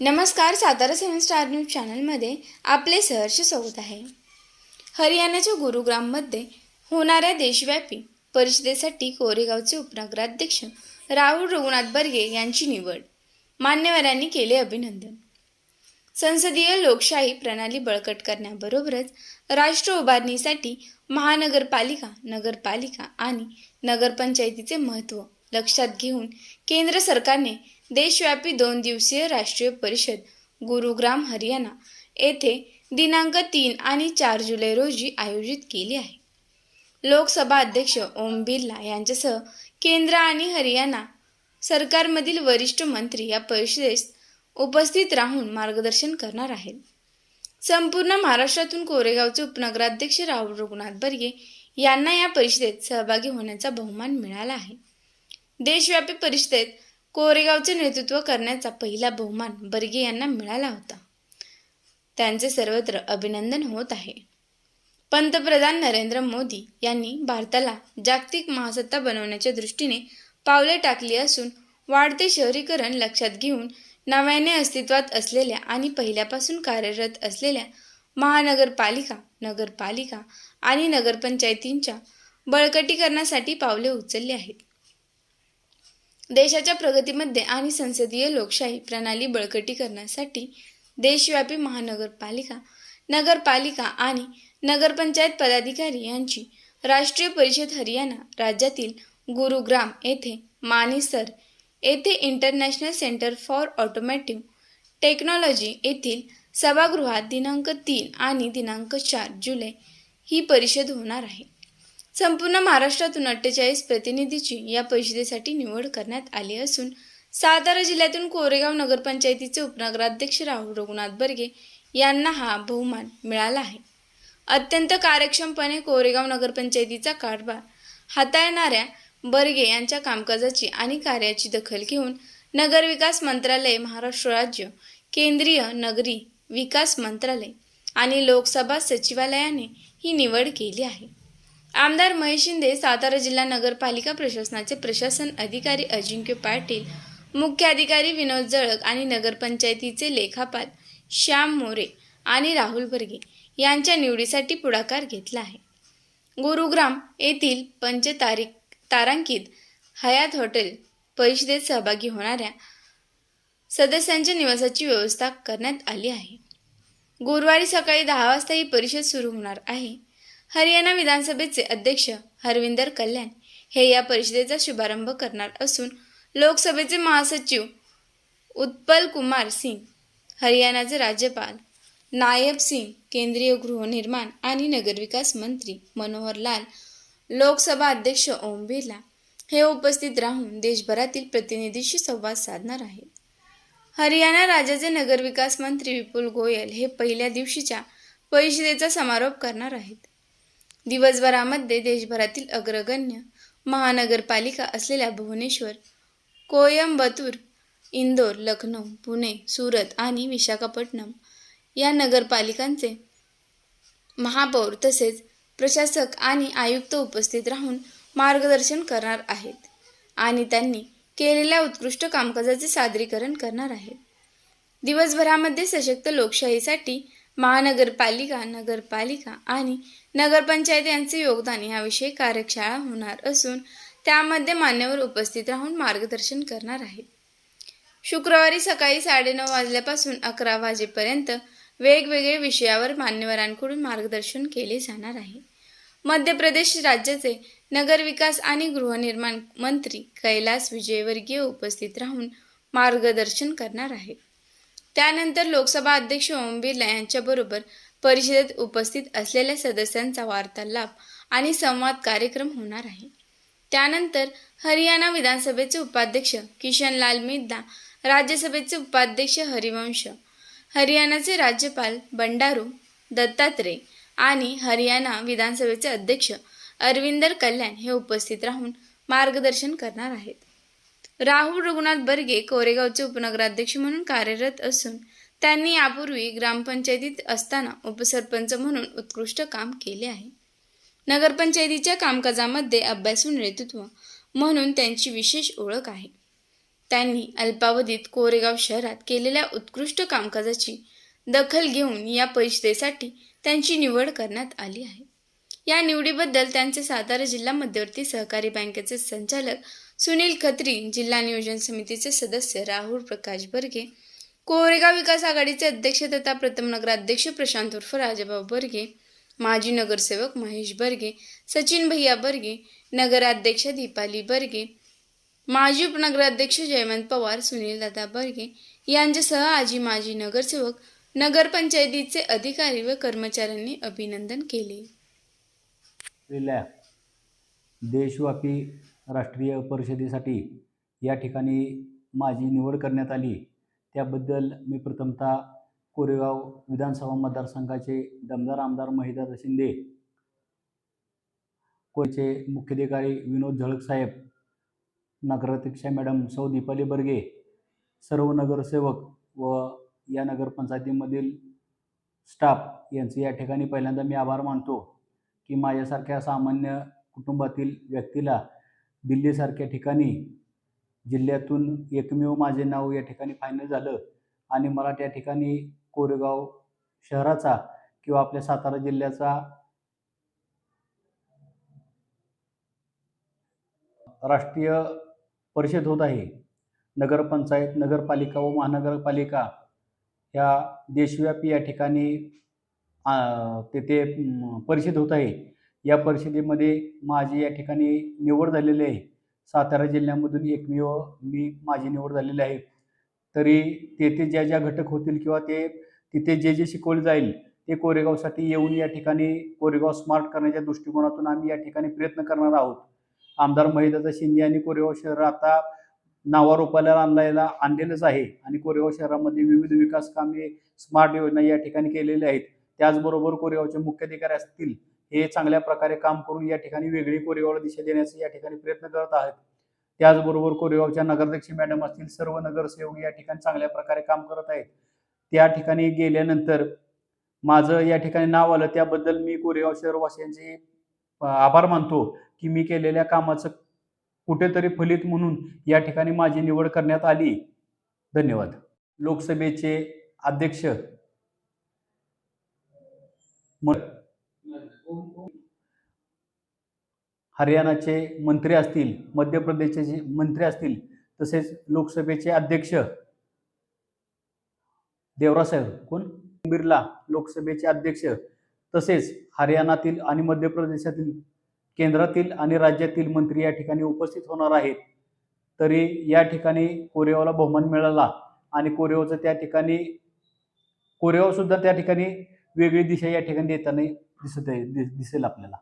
नमस्कार सातारा सेवन star news चॅनलमध्ये आपले सहर्ष स्वागत आहे. हरियाणाच्या गुरुग्राममध्ये होणाऱ्या देशव्यापी परिषदेसाठी कोरेगावचे उपनगराध्यक्ष राहुल रघुनाथ बर्गे यांची निवड. मान्यवरांनी केले अभिनंदन. संसदीय लोकशाही प्रणाली बळकट करण्याबरोबरच राष्ट्र उभारणीसाठी महानगरपालिका नगरपालिका आणि नगरपंचायतीचे महत्त्व लक्षात घेऊन केंद्र सरकारने देशव्यापी दोन दिवसीय राष्ट्रीय परिषद गुरुग्राम हरियाणा येथे दिनांक तीन आणि चार जुलै रोजी आयोजित केली आहे. लोकसभा अध्यक्ष ओम बिर्ला यांच्यासह केंद्र आणि हरियाणा सरकारमधील वरिष्ठ मंत्री या परिषदेस उपस्थित राहून मार्गदर्शन करणार आहेत. संपूर्ण महाराष्ट्रातून कोरेगावचे उपनगराध्यक्ष राहुल रघुनाथ बर्गे यांना या परिषदेत सहभागी होण्याचा बहुमान मिळाला आहे. देशव्यापी परिषदेत कोरेगावचे नेतृत्व करण्याचा पहिला बहुमान बर्गे यांना मिळाला होता. त्यांचे सर्वत्र अभिनंदन होत आहे. पंतप्रधान नरेंद्र मोदी यांनी भारताला जागतिक महासत्ता बनवण्याच्या दृष्टीने पावले टाकली असून वाढते शहरीकरण लक्षात घेऊन नव्याने अस्तित्वात असलेल्या आणि पहिल्यापासून कार्यरत असलेल्या महानगरपालिका नगरपालिका आणि नगरपंचायतींच्या बळकटीकरणासाठी पावले उचलली आहेत. देशाच्या प्रगतीमध्ये आणि संसदीय लोकशाही प्रणाली बळकटी करण्यासाठी देशव्यापी महानगरपालिका नगरपालिका आणि नगरपंचायत पदाधिकारी यांची राष्ट्रीय परिषद हरियाणा राज्यातील गुरुग्राम येथे मानेसर येथे international centre for automotive technology येथील सभागृहात दिनांक तीन आणि दिनांक चार जुलै ही परिषद होणार आहे. संपूर्ण महाराष्ट्रातून अठ्ठेचाळीस प्रतिनिधीची या परिषदेसाठी निवड करण्यात आली असून सातारा जिल्ह्यातून कोरेगाव नगरपंचायतीचे उपनगराध्यक्ष राहुल रघुनाथ बर्गे यांना हा बहुमान मिळाला आहे. अत्यंत कार्यक्षमपणे कोरेगाव नगरपंचायतीचा कारभार हाताळणाऱ्या बर्गे यांच्या कामकाजाची आणि कार्याची दखल घेऊन नगरविकास मंत्रालय महाराष्ट्र राज्य केंद्रीय नगरी विकास मंत्रालय आणि लोकसभा सचिवालयाने ही निवड केली आहे. आमदार महेश शिंदे सातारा जिल्हा नगरपालिका प्रशासनाचे प्रशासन अधिकारी अजिंक्य पाटील मुख्य अधिकारी विनोद जळक आणि नगरपंचायतीचे लेखापाल श्याम मोरे आणि राहुल बर्गे यांच्या निवडीसाठी पुढाकार घेतला आहे. गुरुग्राम येथील पंचतारिक तारांकित हयात हॉटेल परिषदेत सहभागी होणाऱ्या सदस्यांच्या निवासाची व्यवस्था करण्यात आली आहे. गुरुवारी सकाळी दहा वाजता ही परिषद सुरू होणार आहे. हरियाणा विधानसभेचे अध्यक्ष हरविंदर कल्याण हे या परिषदेचा शुभारंभ करणार असून लोकसभेचे महासचिव उत्पल कुमार सिंग हरियाणाचे राज्यपाल नायब सिंग केंद्रीय गृहनिर्माण आणि नगरविकास मंत्री मनोहर लाल लोकसभा अध्यक्ष ओम बिर्ला हे उपस्थित राहून देशभरातील प्रतिनिधीशी संवाद साधणार आहेत. हरियाणा राज्याचे नगरविकास मंत्री विपुल गोयल हे पहिल्या दिवशीच्या परिषदेचा समारोप करणार आहेत. दिवसभरामध्ये देशभरातील अग्रगण्य महानगरपालिका असलेल्या भुवनेश्वर कोयंबतूर इंदोर लखनौ पुणे सुरत आणि विशाखापट्टणम या नगरपालिकांचे महापौर तसेच प्रशासक आणि आयुक्त उपस्थित राहून मार्गदर्शन करणार आहेत आणि त्यांनी केलेल्या उत्कृष्ट कामकाजाचे सादरीकरण करणार आहेत. दिवसभरामध्ये सशक्त लोकशाहीसाठी महानगरपालिका नगरपालिका आणि नगरपंचायत यांचे योगदान याविषयी कार्यशाळा होणार असून त्यामध्ये मान्यवर उपस्थित राहून मार्गदर्शन करणार आहेत. शुक्रवारी सकाळी साडेनऊ वाजल्यापासून अकरा वाजेपर्यंत वेगवेगळे विषयावर मान्यवरांकडून मार्गदर्शन केले जाणार आहे. मध्य प्रदेश राज्याचे नगरविकास आणि गृहनिर्माण मंत्री कैलास विजयवर्गीय उपस्थित राहून मार्गदर्शन करणार आहेत. त्यानंतर लोकसभा अध्यक्ष ओम बिर्ला यांच्याबरोबर परिषदेत उपस्थित असलेल्या सदस्यांचा वार्तालाप आणि संवाद कार्यक्रम होणार आहे. त्यानंतर हरियाणा विधानसभेचे उपाध्यक्ष किशनलाल मिद्दा राज्यसभेचे उपाध्यक्ष हरिवंश हरियाणाचे राज्यपाल बंडारू दत्तात्रय आणि हरियाणा विधानसभेचे अध्यक्ष अरविंदर कल्याण हे उपस्थित राहून मार्गदर्शन करणार आहेत. राहुल रघुनाथ बर्गे कोरेगावचे उपनगराध्यक्ष म्हणून कार्यरत असून त्यांनी यापूर्वी ग्रामपंचायतीत असताना उपसरपंच म्हणून उत्कृष्ट काम केले आहे. नगरपंचायतीच्या कामकाजामध्ये अभ्यासून नेतृत्व म्हणून त्यांची विशेष ओळख आहे. त्यांनी अल्पावधीत कोरेगाव शहरात केलेल्या उत्कृष्ट कामकाजाची दखल घेऊन या परिषदेसाठी त्यांची निवड करण्यात आली आहे. या निवडीबद्दल त्यांचे सातारा जिल्हा मध्यवर्ती सहकारी बँकेचे संचालक सुनील खत्री जिल्हा नियोजन समितीचे सदस्य राहुल प्रकाश बर्गे कोरेगाव विकास आघाडीचे अध्यक्ष तथा प्रथम नगराध्यक्ष प्रशांत उर्फ राजाभाऊ बर्गे माजी नगरसेवक महेश बर्गे सचिन भैया बर्गे नगराध्यक्ष दीपाली बर्गे माजी उपनगराध्यक्ष जयवंत पवार सुनील दादा बर्गे यांच्यासह आजी माजी नगरसेवक नगरपंचायतीचे अधिकारी व कर्मचाऱ्यांनी अभिनंदन केले. देशव्यापी राष्ट्रीय परिषदेसाठी या ठिकाणी माझी निवड करण्यात आली. त्याबद्दल मी प्रथमतः कोरेगाव विधानसभा मतदारसंघाचे दमदार आमदार महिदार शिंदे कोचे मुख्याधिकारी विनोद झळक साहेब नगराध्यक्षा मॅडम सौ दीपाली बर्गे सर्व नगरसेवक व या नगरपंचायतीमधील स्टाफ यांचे या ठिकाणी पहिल्यांदा मी आभार मानतो की माझ्यासारख्या सामान्य कुटुंबातील व्यक्तीला दिल्लीसारख्या ठिकाणी जिल्ह्यातून एकमेव माझे नाव या ठिकाणी फायनल झालं आणि मला त्या ठिकाणी कोरेगाव शहराचा किंवा आपल्या सातारा जिल्ह्याचा राष्ट्रीय परिषद होत आहे. नगरपंचायत नगरपालिका व महानगरपालिका ह्या देशव्यापी या ठिकाणी तेथे परिषद होत आहे. या परिषदेमध्ये माझी या ठिकाणी निवड झालेली आहे. सातारा जिल्ह्यामधून एकमेव मी माझी निवड झालेली आहे. तरी तेथे ज्या ज्या घटक होतील किंवा ते तिथे जे जे शिकवले जाईल ते कोरेगावसाठी येऊन या ठिकाणी कोरेगाव स्मार्ट करण्याच्या दृष्टिकोनातून आम्ही या ठिकाणी प्रयत्न करणार आहोत. आमदार महिदाचा शिंदे यांनी कोरेगाव शहर आता नावारोपाला आणलायला आणलेलंच आहे आणि कोरेगाव शहरामध्ये विविध विकास कामे स्मार्ट योजना या ठिकाणी केलेल्या आहेत. त्याचबरोबर कोरेगावचे मुख्याधिकारी असतील हे चांगल्या प्रकारे काम करून या ठिकाणी वेगळी कोरेगावला दिशा देण्याचा या ठिकाणी प्रयत्न करत आहेत. त्याचबरोबर कोरेगावच्या नगराध्यक्ष मॅडम असतील सर्व नगरसेवक या ठिकाणी चांगल्या प्रकारे काम करत आहेत. त्या ठिकाणी गेल्यानंतर माझं या ठिकाणी नाव आलं त्याबद्दल मी कोरेगाव शहरवासियांचे आभार मानतो की मी केलेल्या कामाचं कुठेतरी फलित म्हणून या ठिकाणी माझी निवड करण्यात आली. धन्यवाद. लोकसभेचे अध्यक्ष म- हरियाणाचे मंत्री असतील मध्य प्रदेशचे जे मंत्री असतील तसेच लोकसभेचे अध्यक्ष. देवरासाहेब कोण? बिर्ला लोकसभेचे अध्यक्ष. तसेच हरियाणातील आणि मध्य प्रदेशातील केंद्रातील आणि राज्यातील मंत्री या ठिकाणी उपस्थित होणार आहेत. तरी या ठिकाणी कोरेगावला बहुमान मिळाला आणि कोरेगावचं त्या ठिकाणी कोरेगावसुद्धा त्या ठिकाणी वेगळी दिशा या ठिकाणी देताना दिसत आहे दि- दिसेल आपल्याला.